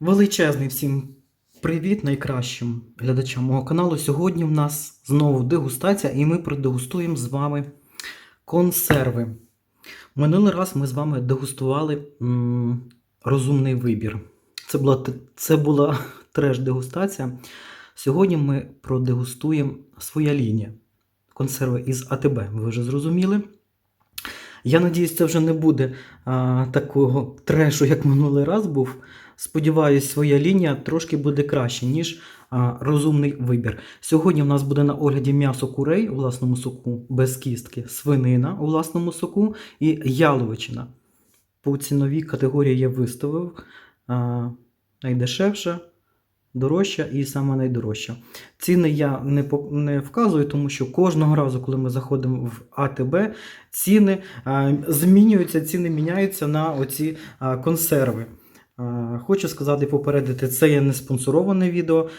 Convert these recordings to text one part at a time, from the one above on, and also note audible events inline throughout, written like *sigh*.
Величезний всім привіт найкращим глядачам мого каналу. Сьогодні в нас знову дегустація, і ми продегустуємо з вами консерви. Минулий раз ми з вами дегустували м, розумний вибір. Це була, це була *laughs* треш-дегустація. Сьогодні ми продегустуємо своя лінія. Консерви із АТБ, ви вже зрозуміли. Я надіюсь, це вже не буде а, такого трешу, як минулий раз був. Сподіваюсь, своя лінія трошки буде краще, ніж а, розумний вибір. Сьогодні в нас буде на огляді м'ясо курей у власному соку без кістки, свинина у власному соку і яловичина. По ціновій категорії я виставив а, найдешевша, дорожча і саме найдорожча. Ціни я не, по- не вказую, тому що кожного разу, коли ми заходимо в АТБ, ціни а, змінюються, ціни міняються на оці а, консерви. А, Хочу сказати попередити, це є не спонсороване відео.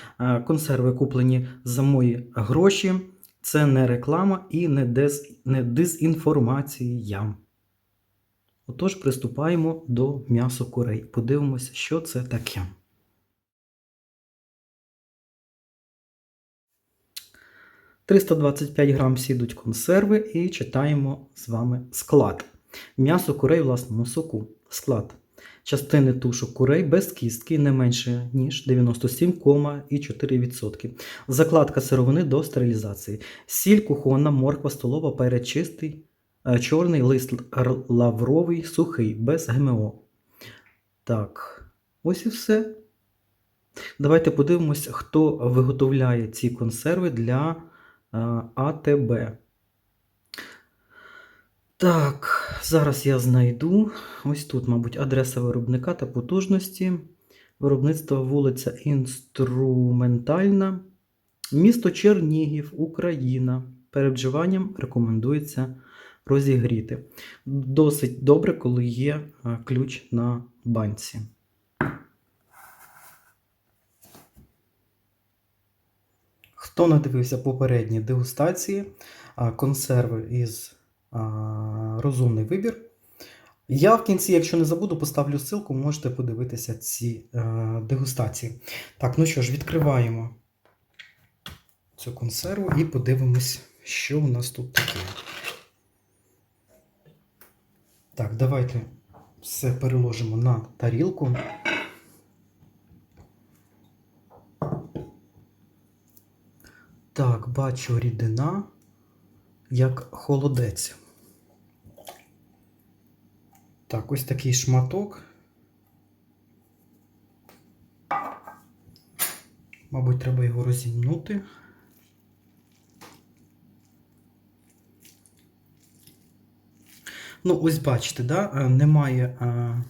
Консерви куплені за мої гроші. Це не реклама і не, дез, не дезінформація. Отож, приступаємо до м'ясо курей. Подивимося, що це таке. «325 грам сідуть консерви і читаємо з вами склад. М'ясо курей власному соку. Склад. Частини тушок курей без кістки не менше, ніж 97,4%. Закладка сировини до стерилізації. Сіль, кухонна, морква, столова, перець чистий, е, чорний лист лавровий, сухий, без ГМО. Так, ось і все. Давайте подивимось, хто виготовляє ці консерви для е, АТБ. Так, зараз я знайду. Ось тут, мабуть, адреса виробника та потужності. Виробництво вулиця Інструментальна. Місто Чернігів, Україна. Перед вживанням рекомендується розігріти. Досить добре, коли є е, ключ на банці. Хто не дивився попередні дегустації, консерви із розумний вибір. Я в кінці, якщо не забуду, поставлю ссылку, можете подивитися ці е, дегустації. Так, ну що ж, відкриваємо цю консерву і подивимось, що у нас тут таке. Так, давайте все переложимо на тарілку. Так, бачу рідина як холодець. Так, ось такий шматок. Мабуть, треба його розімнути. Ну, ось бачите, да? е, немає е,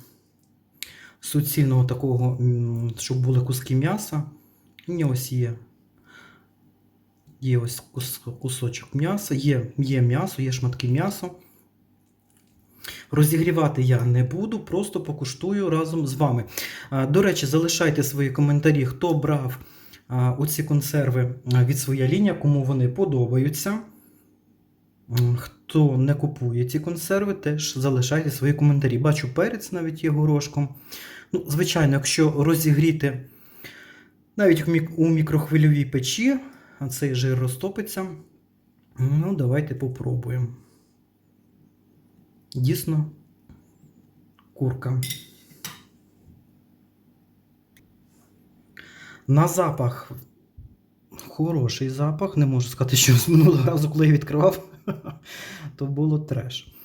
суцільного такого, щоб були куски м'яса. Ні, ось є. Є ось кусочок м'яса, є, є м'ясо, є шматки м'яса. Розігрівати я не буду, просто покуштую разом з вами. До речі, залишайте свої коментарі, хто брав оці консерви від своя лінія, кому вони подобаються. Хто не купує ці консерви, теж залишайте свої коментарі. Бачу перець навіть є горошком. Ну, звичайно, якщо розігріти навіть у мікрохвильовій печі, цей жир розтопиться. Ну, давайте попробуємо. Дійсно, курка. На запах хороший запах. Не можу сказати, що з минулого разу, коли я відкривав, *laughs* то було треш.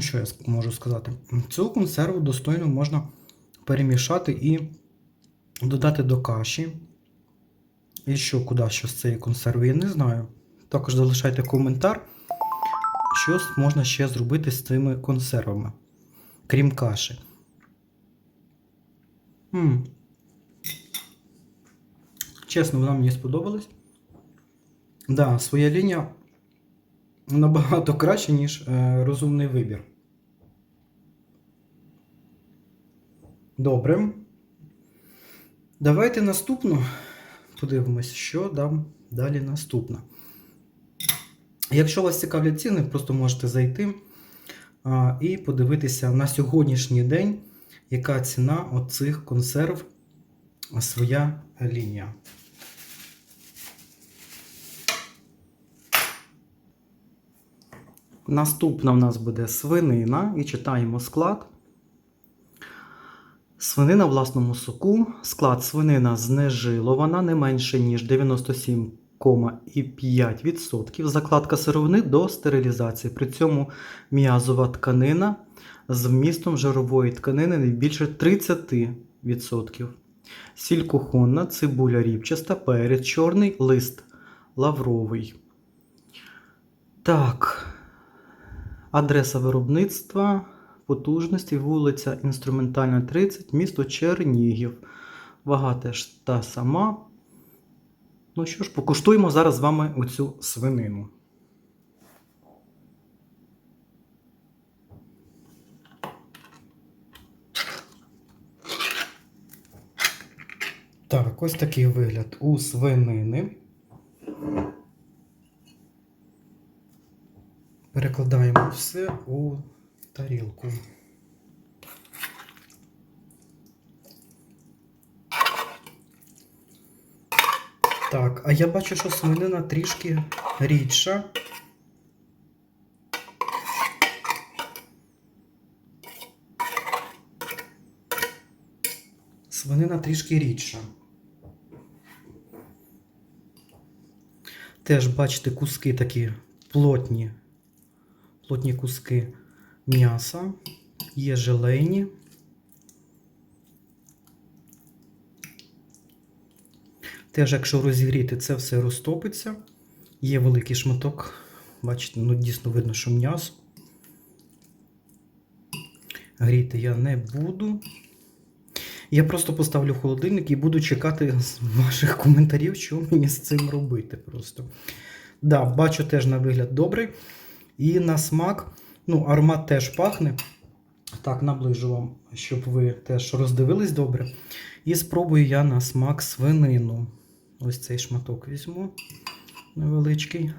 Що я можу сказати? Цю консерву достойно можна перемішати і додати до каші. І що, куди що з цієї консерви, я не знаю. Також залишайте коментар, що можна ще зробити з цими консервами, крім каші. м Чесно, вона мені сподобалась. Да, своя лінія набагато краще, ніж е, розумний вибір. Добре. Давайте наступну подивимось, що там далі наступне. Якщо вас цікавлять ціни, просто можете зайти а, і подивитися на сьогоднішній день, яка ціна оцих консерв, своя лінія. Наступна в нас буде свинина і читаємо склад. Свинина в власному соку. Склад свинина знежилована не менше, ніж 97,5%. Закладка сировини до стерилізації. При цьому м'язова тканина з вмістом жирової тканини не більше 30%. Сіль кухонна, цибуля ріпчаста, перець чорний, лист лавровий. Так. Адреса виробництва потужності, вулиця Інструментальна 30, місто Чернігів. Вага теж та сама. Ну що ж, покуштуємо зараз з вами оцю свинину. Так, ось такий вигляд у свинини. Перекладаємо все у тарілку. Так, а я бачу, що свинина трішки рідша. Свинина трішки рідша. Теж бачите, куски такі плотні, плотні куски м'яса, є желейні. Теж, якщо розігріти, це все розтопиться. Є великий шматок. Бачите, ну дійсно видно, що м'ясо. Гріти я не буду. Я просто поставлю холодильник і буду чекати з ваших коментарів, що мені з цим робити. просто. Да, бачу теж на вигляд добрий. І на смак, ну, аромат теж пахне. Так, наближу вам, щоб ви теж роздивились добре. І спробую я на смак свинину. Ось цей шматок візьму невеличкий.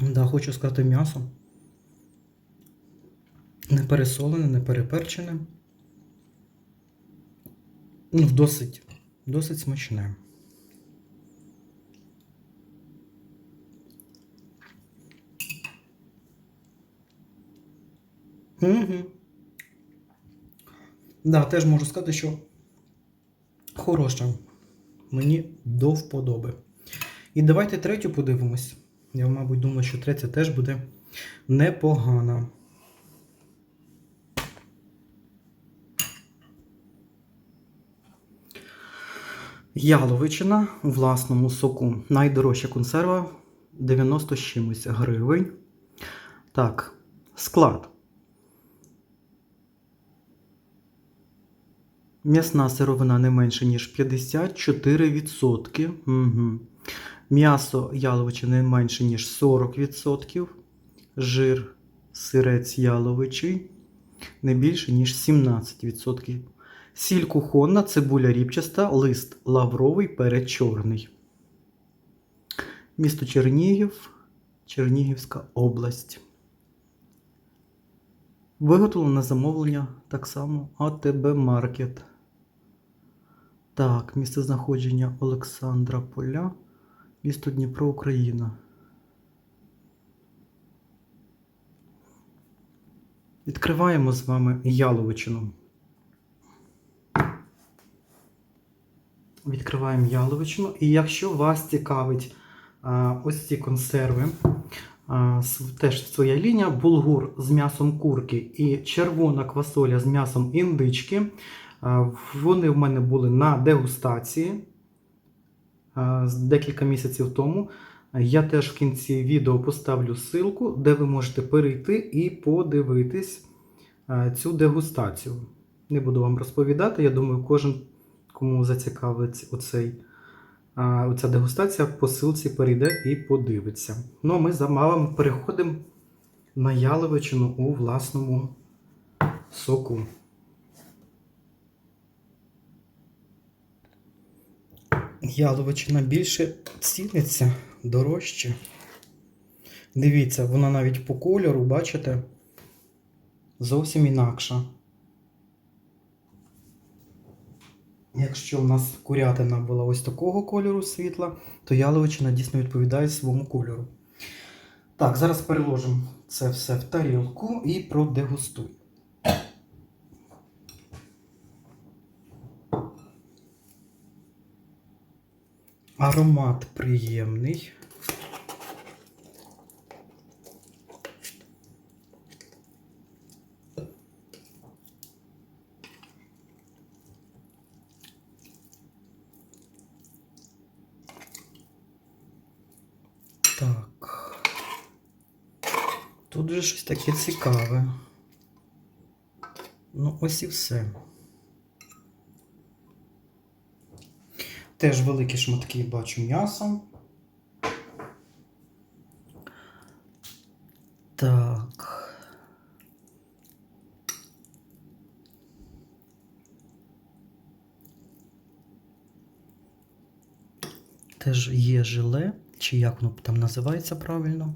Да, хочу сказати м'ясо. Не пересолене, не переперчене. Ну, досить, досить смачне. Угу. Да, теж можу сказати, що хороша. Мені до вподоби. І давайте третю подивимось. Я, мабуть, думаю, що третя теж буде непогана. Яловичина у власному соку. Найдорожча консерва 90 з чимось гривень. Так, склад. М'ясна сировина не менше, ніж 54%. Угу. М'ясо яловичини не менше, ніж 40%. Жир сирець яловичий не більше, ніж 17%. Сіль кухонна, цибуля ріпчаста, лист лавровий, перець чорний. Місто Чернігів, Чернігівська область. Виготовлено замовлення так само АТБ Маркет. Так, місце знаходження Олександра Поля, місто Дніпро, Україна. Відкриваємо з вами яловичину. Відкриваємо яловичину. І якщо вас цікавить а, ось ці консерви, с- теж своя лінія, булгур з м'ясом курки і червона квасоля з м'ясом індички. а, Вони в мене були на дегустації декілька місяців тому. Я теж в кінці відео поставлю ссылку, де ви можете перейти і подивитись цю дегустацію. Не буду вам розповідати, я думаю, кожен кому зацікавить оцей, оця дегустація, по ссылці перейде і подивиться. Ну, а ми за малим переходимо на яловичину у власному соку. Яловичина більше ціниться, дорожче. Дивіться, вона навіть по кольору, бачите, зовсім інакша. Якщо в нас курятина була ось такого кольору світла, то яловичина дійсно відповідає своєму кольору. Так, зараз переложимо це все в тарілку і продегустуємо. Аромат приємний. Так. Тут же щось таке цікаве. Ну, ось і все. Теж великі шматки бачу м'яса. Так. Теж є желе, чи як воно там називається правильно.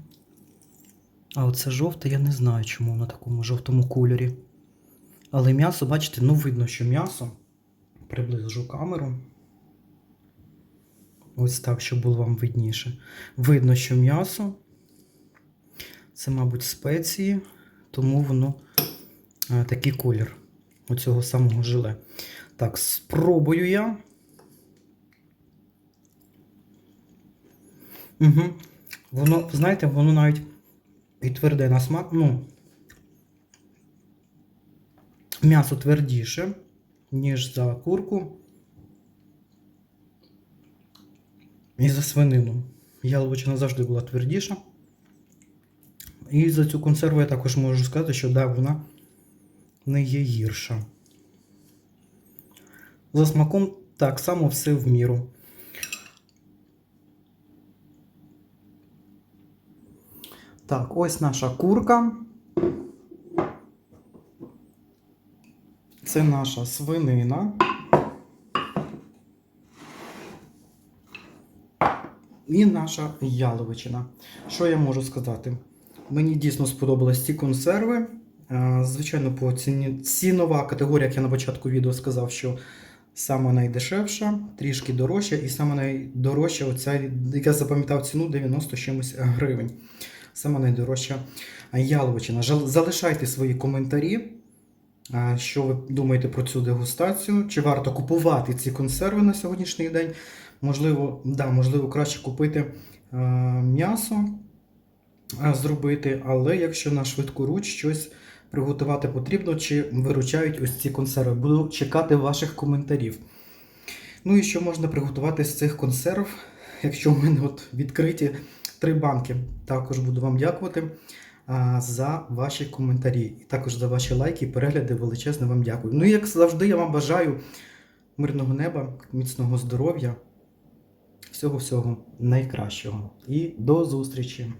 А оце жовте, я не знаю, чому на такому жовтому кольорі. Але м'ясо, бачите, ну видно, що м'ясо. Приближу камеру. Ось так, щоб було вам видніше. Видно, що м'ясо. Це, мабуть, спеції, тому воно е, такий колір оцього самого желе. Так, спробую я. Угу. Воно, знаєте, воно навіть і тверде на смак. Ну, м'ясо твердіше, ніж за курку. І за свинину. Яловичина завжди була твердіша. І за цю консерву я також можу сказати, що да, вона не є гірша. За смаком так само все в міру. Так, ось наша курка. Це наша свинина. І наша яловичина. Що я можу сказати? Мені дійсно сподобались ці консерви. Е, Звичайно, по ціні цінова категорія, як я на початку відео сказав, що саме найдешевша, трішки дорожча, і саме найдорожча, оця, я запам'ятав ціну 90 з чимось гривень. Саме найдорожча яловичина. Залишайте свої коментарі. Що ви думаєте про цю дегустацію? Чи варто купувати ці консерви на сьогоднішній день? Можливо, да, можливо, краще купити е, м'ясо е, зробити, але якщо на швидку руч щось приготувати потрібно, чи виручають ось ці консерви. Буду чекати ваших коментарів. Ну і що можна приготувати з цих консерв, якщо в мене от відкриті три банки. Також буду вам дякувати за ваші коментарі. І також за ваші лайки і перегляди. Величезне вам дякую. Ну як завжди, я вам бажаю мирного неба, міцного здоров'я, всього-всього найкращого. І до зустрічі!